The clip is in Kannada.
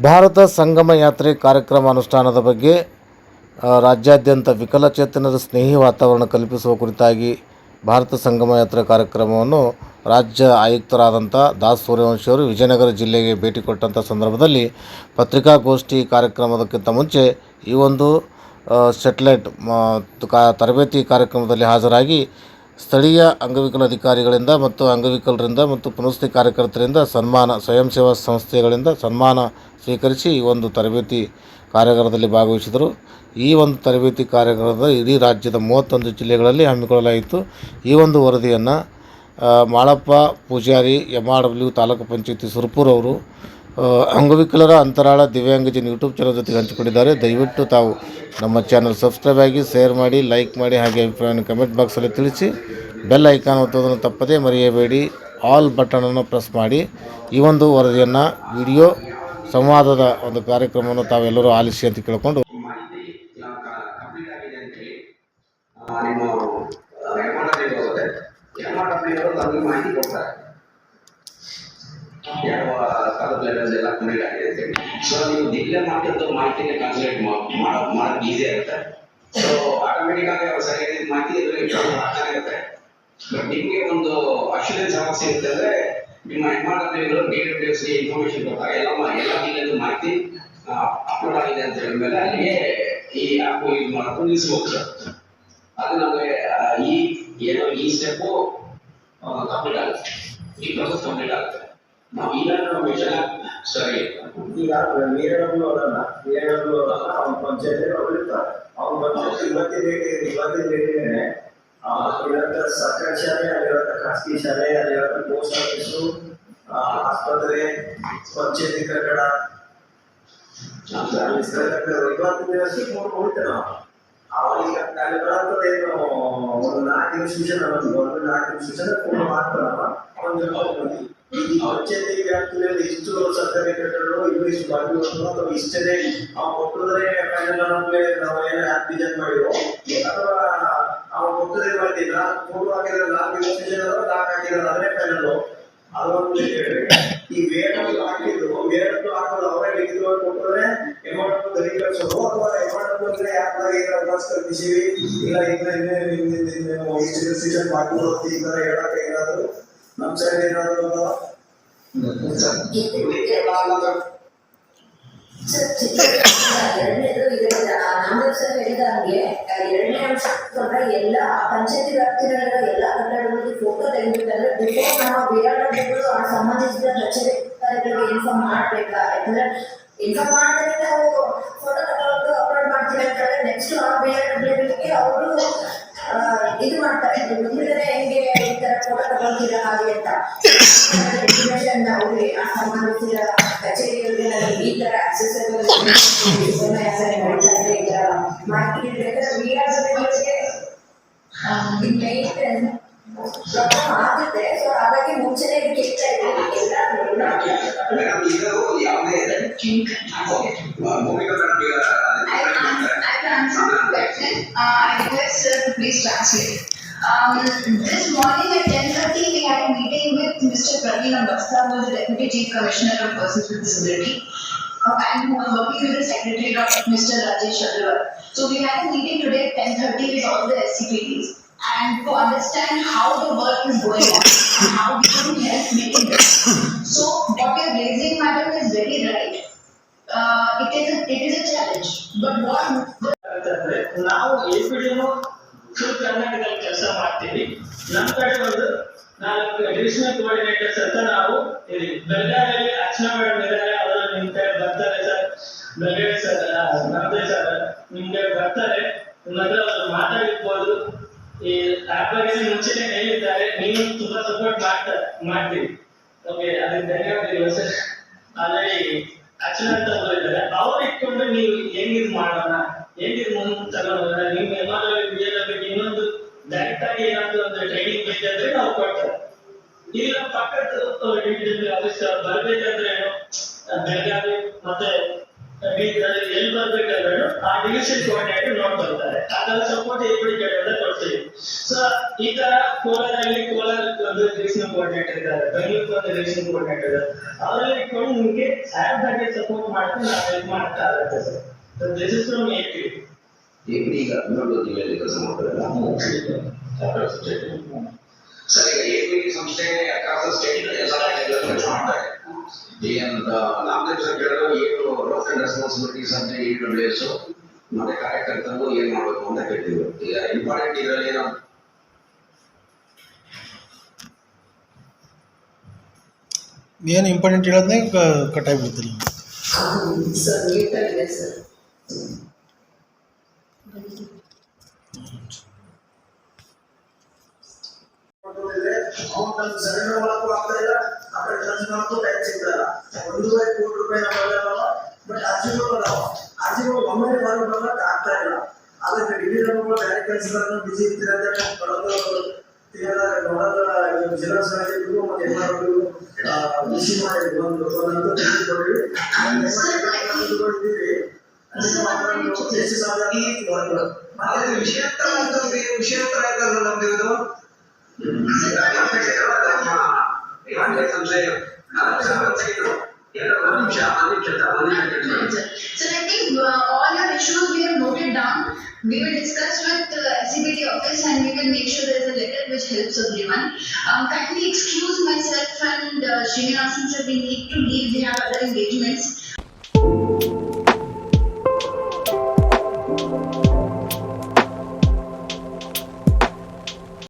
ಭಾರತ ಸಂಗಮ ಯಾತ್ರೆ ಕಾರ್ಯಕ್ರಮ ಅನುಷ್ಠಾನದ ಬಗ್ಗೆ ರಾಜ್ಯಾದ್ಯಂತ ವಿಕಲಚೇತನರ ಸ್ನೇಹಿ ವಾತಾವರಣ ಕಲ್ಪಿಸುವ ಕುರಿತಾಗಿ ಭಾರತ ಸಂಗಮ ಯಾತ್ರೆ ಕಾರ್ಯಕ್ರಮವನ್ನು ರಾಜ್ಯ ಆಯುಕ್ತರಾದಂಥ ದಾಸ್ ಸೂರ್ಯವಂಶಿಯವರು ವಿಜಯನಗರ ಜಿಲ್ಲೆಗೆ ಭೇಟಿ ಕೊಟ್ಟಂಥ ಸಂದರ್ಭದಲ್ಲಿ ಪತ್ರಿಕಾಗೋಷ್ಠಿ ಕಾರ್ಯಕ್ರಮದಕ್ಕಿಂತ ಮುಂಚೆ ಈ ಒಂದು ಸೆಟ್ಲೈಟ್ ಕಾ, ತರಬೇತಿ ಕಾರ್ಯಕ್ರಮದಲ್ಲಿ ಹಾಜರಾಗಿ ಸ್ಥಳೀಯ ಅಂಗವಿಕಲ ಅಧಿಕಾರಿಗಳಿಂದ ಮತ್ತು ಅಂಗವಿಕಲರಿಂದ ಮತ್ತು ಪುನಸ್ತಿ ಕಾರ್ಯಕರ್ತರಿಂದ ಸನ್ಮಾನ ಸ್ವಯಂ ಸೇವಾ ಸಂಸ್ಥೆಗಳಿಂದ ಸನ್ಮಾನ ಸ್ವೀಕರಿಸಿ ಈ ಒಂದು ತರಬೇತಿ ಕಾರ್ಯಾಗಾರದಲ್ಲಿ ಭಾಗವಹಿಸಿದರು. ಈ ಒಂದು ತರಬೇತಿ ಕಾರ್ಯಾಗಾರದ ಇಡೀ ರಾಜ್ಯದ ಮೂವತ್ತೊಂದು ಜಿಲ್ಲೆಗಳಲ್ಲಿ ಹಮ್ಮಿಕೊಳ್ಳಲಾಯಿತು. ಈ ಒಂದು ವರದಿಯನ್ನು Malappa Pujari M R W taluk ಪಂಚಾಯತಿ ಸುರ್ಪುರ್ ಅವರು ಆ, ಅಂಗವಿಕಲರ ಅಂತರಾಳ ದಿವ್ಯಾಂಗಜನ್ ಯೂಟ್ಯೂಬ್ ಚಾನಲ್ ಜೊತೆಗೆ ಹಂಚಿಕೊಂಡಿದ್ದಾರೆ ದಯವಿಟ್ಟು ತಾವು ನಮ್ಮ ಚಾನಲ್ ಸಬ್ಸ್ಕ್ರೈಬ್ ಆಗಿ ಶೇರ್ ಮಾಡಿ ಲೈಕ್ ಮಾಡಿ ಹಾಗೆ ಅಭಿಪ್ರಾಯವನ್ನು ಕಮೆಂಟ್ ಬಾಕ್ಸಲ್ಲಿ ತಿಳಿಸಿ ಬೆಲ್ ಐಕಾನ್ ಒತ್ತೋದನ್ನು ತಪ್ಪದೇ ಮರೆಯಬೇಡಿ ಆಲ್ ಬಟನನ್ನು ಪ್ರೆಸ್ ಮಾಡಿ ಈ ಒಂದು ವರದಿಯನ್ನು ವಿಡಿಯೋ ಸಂವಾದದ ಒಂದು ಕಾರ್ಯಕ್ರಮವನ್ನು ತಾವೆಲ್ಲರೂ ಆಲಿಸಿ ಅಂತ ಕೇಳಿಕೊಂಡು ಮಾಹಿತಿ ಕಂಪ್ಲೀಟ್ ಯಾವ ಕಾಲದ ಲೆವೆಲ್ ಎಲ್ಲ ಕಂಪ್ಲೀಟ್ ಆಗಿದೆ ಸೊ ನೀವು ಡಿಕ್ಲೇರ್ ಮಾರ್ಕೆಟ್ ಮಾಹಿತಿನ ಕಾನ್ಸಂಟ್ರೇಟ್ ಮಾಡೋದು ಈಸಿ ಆಗುತ್ತೆ. ಸೊ ಆಟೋಮೆಟಿಕ್ ಆಗಿ ಅವ್ರು ಸರಿಯಾದ ಮಾಹಿತಿ ಇರುತ್ತೆ ಬಟ್ ನಿಮಗೆ ಒಂದು ಅಶ್ಯೂರೆನ್ಸ್ ಸಮಸ್ಯೆ ಇರುತ್ತೆ ಅಂದ್ರೆ, ನಿಮ್ಮ M D to D W C information ಕೊಟ್ಟಾಗ ಎಲ್ಲ ಎಲ್ಲ ಜಿಲ್ಲೆದು ಮಾಹಿತಿ ಅಪ್ಲೋಡ್ ಆಗಿದೆ ಅಂತ ಹೇಳಿದ್ಮೇಲೆ ಅಲ್ಲಿಗೆ ಈ ಆ್ಯಪ್ ಯೂಸ್ ಮಾಡ್ಕೊಂಡು ಅದು ನಮಗೆ ಈ, ಏನೋ ಈ ಸ್ಟೆಪ್ಪು ಕಂಪ್ಲೀಟ್ ಆಗುತ್ತೆ. ಈ ಪ್ರೊಸೆಸ್ ಕಂಪ್ಲೀಟ್ ಆಗುತ್ತೆ. ನಾವು ಇಲ್ಲ ಇನ್ಫಾರ್ಮೇಶನ್ ಸರಿ ಈಗ ನೀರನ್ನು ಅದನ್ನ ನೀರನ್ನು ಅವ್ನ ಪಂಚಾಯತ್ ಅವ್ರು ಇರ್ತಾರೆ ಅವ್ನ ಪಂಚಾಯತ್ ಇವತ್ತಿನ ಡೇಟ್ ಇವತ್ತಿನ ಡೇಟಿಗೆ ಇರೋಂಥ ಸರ್ಕಾರಿ ಶಾಲೆ ಅಲ್ಲಿರೋಂಥ ಖಾಸಗಿ ಶಾಲೆ ಅಲ್ಲಿರೋಂಥ ಪೋಸ್ಟ್ ಆಫೀಸು ಆಸ್ಪತ್ರೆ ಪಂಚಾಯತಿ ಕಟ್ಟಡ ಅಲ್ಲಿ ಸ್ಥಳಕ್ಕೆ ಇವತ್ತಿನ ದಿವಸ ಮೂರು ಹೋಗ್ತೇವೆ ನಾವು ಅವಾಗ ಈಗ ಏನು ಒಂದು ನಾಲ್ಕು ಇನ್ಸ್ಟಿಟ್ಯೂಷನ್ ಅನ್ನೋದು ಒಂದು ನಾಲ್ಕು ಇನ್ಸ್ಟಿಟ್ಯೂಷನ್ ಫೋನ್ ಮಾಡ್ತಾರಲ್ಲ ಒಂದು ಅಥವಾ ಇಷ್ಟೇ ಅವ್ನು ಕೊಟ್ಟಿದ್ರೆ ಫೈನಲ್ ನಮಗೆ ನಾವು ಏನೋ ಮಾಡಿರೋ ಅಥವಾ ಅವ್ನು ಕೊಟ್ಟಿದ್ರೆ ಮಾಡ್ತಿಲ್ಲ ಫೋಟೋ ಹಾಕಿದ್ರೆ ನಾಲ್ಕು ಇನ್ಸ್ಟಿಟ್ಯೂಷನ್ ಅಲ್ಲ ನಾಲ್ಕು ಅದನ್ನೇ ಫೈನಲ್ ಅದೊಂದು ಈ ವೇರನ್ನು ಈಗ ಇಲ್ಲ ಇನ್ನ ಈಗ ಇಷ್ಟು ಸೀಸನ್ ಮಾಡ್ಕೊಂಡು ಈ ಹೇಳಕ್ಕೆ ಏನಾದ್ರು ನಮ್ಮ ಸೈಡ್ ಏನಾದ್ರು ಎರಡನೇ ಅಂಶ ಎಲ್ಲ ಪಂಚಾಯತಿ ವ್ಯಾಪ್ತಿಗಳಿರೋ ಎಲ್ಲ ಕಟ್ಟಡಗಳಿಗೆ ಫೋಟೋ ತೆಗೆದಿದ್ದಾರೆ ವಿರಾಟಗಳು ಆ ಸಂಬಂಧಿಸಿದ ಕಚೇರಿ ಅಧಿಕಾರಿಗಳಿಗೆ ಇನ್ಫಾರ್ಮ್ ಮಾಡ್ಬೇಕಾ ಯಾಕಂದ್ರೆ ಇನ್ಫಾರ್ಮ್ ಮಾಡಿದ್ರೆ ನಾವು ಫೋಟೋ ತಗೊಂಡು ಅಪ್ಲೋಡ್ ಮಾಡ್ತೀವಿ ಅಂತ ಹೇಳಿದ್ರೆ ನೆಕ್ಸ್ಟ್ ಆ ವಿರಾಟಗಳಿಗೆ ಅವರು ಇದು ಮಾಡ್ತಾರೆ ಮುಂದಿನ ಹೆಂಗೆ ಈ ತರ ಫೋಟೋ ತಗೊಳ್ತೀರಾ ಹಾಗೆ ಅಂತ ಇನ್ಫಾರ್ಮೇಶನ್ ಅವ್ರಿಗೆ ಆ ಸಂಬಂಧಿಸಿದ ಕಚೇರಿಗಳಿಗೆ ನನಗೆ ಈ ತರ accessible information ನಡೀತಾ ಇದೆ, ಈ ತರ ಮಾಹಿತಿ ಬೇಕಾದ್ರೆ ವಿರಾಟಗಳಿಗೆ ಮೇನ್ ಪ್ರಾಬ್ಲಮ್ ಆಗುತ್ತೆ ಸೊ ಹಾಗಾಗಿ ಮುಂಚೆನೆ ಇದಕ್ಕೆ ಇರ್ತಾ ಇದ್ದೀವಿ ಎಲ್ಲ you can translate. The question. I request please translate. This morning at 10.30 we had a meeting with Mr. Praveen Ambasta, who is the Deputy Chief Commissioner of Persons with Disability uh, and who was working with the Secretary of Mr. Rajesh Agarwal. So we had a meeting today at 10.30 with all the SCPDs and to understand how the work is going on and how we can help making this. So what we are raising, Madam Uh, it is a, it is a challenge, but what ನಾವು ಎ ಪಿ ಡಿನು ಫುಲ್ ಕರ್ನಾಟಕದಲ್ಲಿ ಕೆಲಸ ಮಾಡ್ತೀವಿ. ನಮ್ಮ ಕಡೆ ಒಂದು ನಾಲ್ಕು ಅಡಿಷನಲ್ ಕೋಆರ್ಡಿನೇಟರ್ಸ್ ಅಂತ ನಾವು ಇಲ್ಲಿ ಬೆಳಗಾವಿಯಲ್ಲಿ ಅರ್ಚನಾ ಮೇಡಮ್ ಇದ್ದಾರೆ ಅವರು ನಿಮ್ ಕಡೆ ಬರ್ತಾರೆ ಸರ್. ಬೆಳಗಾವಿ ಸರ್ ನಮ್ದೇ ಸರ್. ನಿಮ್ ಕಡೆ ಬರ್ತಾರೆ. ನಿಮ್ಮ ಹತ್ರ ಮಾತಾಡಿರ್ಬೋದು. ಈ ಆಪ್ ಬಗ್ಗೆ ಮುಂಚೆನೆ ಹೇಳಿದ್ದಾರೆ. ನೀವು ತುಂಬಾ ಸಪೋರ್ಟ್ ಮಾಡ್ತಾ ಮಾಡ್ತೀವಿ ಓಕೆ ಅದಕ್ಕೆ ಧನ್ಯವಾದಗಳು ಸರ್. ಆಲ್ರೆಡಿ ಒಬ್ರು ಇದ್ದಾರೆ ಅವ್ರು ಇಟ್ಕೊಂಡು ನೀವು ಹೆಂಗಿದ್ ಮಾಡೋಣ? ಹೆಂಗಿದ್ ಮುಂದೆ ತಗೊಂಡೋಗೋಣ ನಿಮ್ ಏನಾದ್ರು ಇನ್ನೊಂದು ಡೈರೆಕ್ಟ್ ಆಗಿ ಏನಾದ್ರು ಒಂದು ಟ್ರೈನಿಂಗ್ ಬೇಕಂದ್ರೆ ನಾವು ಕೊಡ್ತೇವೆ. ಇಲ್ಲ ಪಕ್ಕದ ಆಫೀಸ್ ಬರ್ಬೇಕಂದ್ರೆ ಬೆಳಗಾವಿ ಮತ್ತೆ ಎಲ್ಲಿ ಬರ್ಬೇಕಾದ್ರೂ ಆ ಡಿವಿಷನ್ ಕೋಆರ್ಡಿನೇಟರ್ ನೋಡ್ಕೊಳ್ತಾರೆ. ಅದರ ಸಪೋರ್ಟ್ ಎಪ್ಪಡಿ ಕೇಳಿದ್ರೆ ಕೊಡ್ತೀವಿ. ಸೊ ಈ ತರ ಕೋಲಾರಲ್ಲಿ ಕೋಲಾರ ಒಂದು ಡಿವಿಷನ್ ಕೋಆರ್ಡಿನೇಟರ್ ಇದ್ದಾರೆ ಬೆಂಗಳೂರು ಒಂದು ಡಿವಿಷನ್ ಕೋಆರ್ಡಿನೇಟರ್ ಇದ್ದಾರೆ ಅವರೆಲ್ಲ ಇಟ್ಕೊಂಡು ನಿಮ್ಗೆ ಆಪ್ ಬಗ್ಗೆ ಸಪೋರ್ಟ್ ಮಾಡ್ಕೊಂಡು ನಾವು ಹೆಲ್ಪ್ ಮಾಡ್ತಾ ಇರುತ್ತೆ sir this is from A P ಈಗ ಈಗ ಇನ್ನೊಂದು ಜಿಲ್ಲೆಯಲ್ಲಿ ಕೆಲಸ ಮಾಡ್ತಾರಲ್ಲ ಸರ್ ಈಗ ಎಪಿ ಸಂಸ್ಥೆ ಅಕ್ರಾಸ್ ಸ್ಟೇಟ್ ಎಲ್ಲ ಕೆಲಸ ಮಾಡ್ತಾರೆ ಏನಂತ ನಾಮದೇವ್ ಸರ್ ಹೇಳಿದ್ರು ಏನು ರೋಲ್ಸ್ ಅಂಡ್ ರೆಸ್ಪಾನ್ಸಿಬಿಲಿಟೀಸ್ ಅಂತ ಈ ಡಬ್ಲ್ಯೂಎಸ್ ಮತ್ತೆ ಕಾರ್ಯಕರ್ತರು ಏನ್ ಮಾಡ್ಬೇಕು ಅಂತ ಕೇಳ್ತಿದ್ರು ಈಗ ಇಂಪಾರ್ಟೆಂಟ್ ಇದರಲ್ಲಿ ಏನೋ ಏನು ಇಂಪಾರ್ಟೆಂಟ್ ಹೇಳೋದನ್ನೇ ಕಟ್ಟಾಗಿ ಬಿಡ್ತಿಲ್ಲ ಸರ್ ನೀಟಾಗಿದೆ ಸರ್ ಅವ್ನು ಸರೆಂಡರ್ ಆಗ್ತಾ ಇಲ್ಲ ಆ ಕಡೆ ಖರ್ಚು ಮಾಡಕ್ಕೂ ಬಟ್ ಅರ್ಜಿಗಳು ಅದಾವ ಅರ್ಜಿಗಳು ಒಮ್ಮೆ ಬಾರಿ ಬರ್ಲಕ್ ಆಗ್ತಾ ಇಲ್ಲ ಅದಕ್ಕೆ ಡಿಗ್ರಿ ನಮ್ಮಗಳು ಬೇರೆ ಕೆಲಸಗಳನ್ನು ಬಿಸಿ ಅಂತ ಬರೋದು ತಿನ್ನೋದಾಗ ನೋಡೋದ ಜಿಲ್ಲಾ ಸಮಿತಿಗೂ ಮತ್ತೆ ಎಲ್ಲರಿಗೂ ಬಿಸಿ ಮಾಡಿ ಒಂದು ಒಂದಂತೂ ತೆಗೆದುಕೊಂಡಿವಿ So I think uh, all your issues we have noted down. We will discuss with the uh, SCBT office and we will make sure there is a letter which helps everyone. Um, kindly excuse myself and uh, Srinivasan sir, we need to leave. We have other engagements.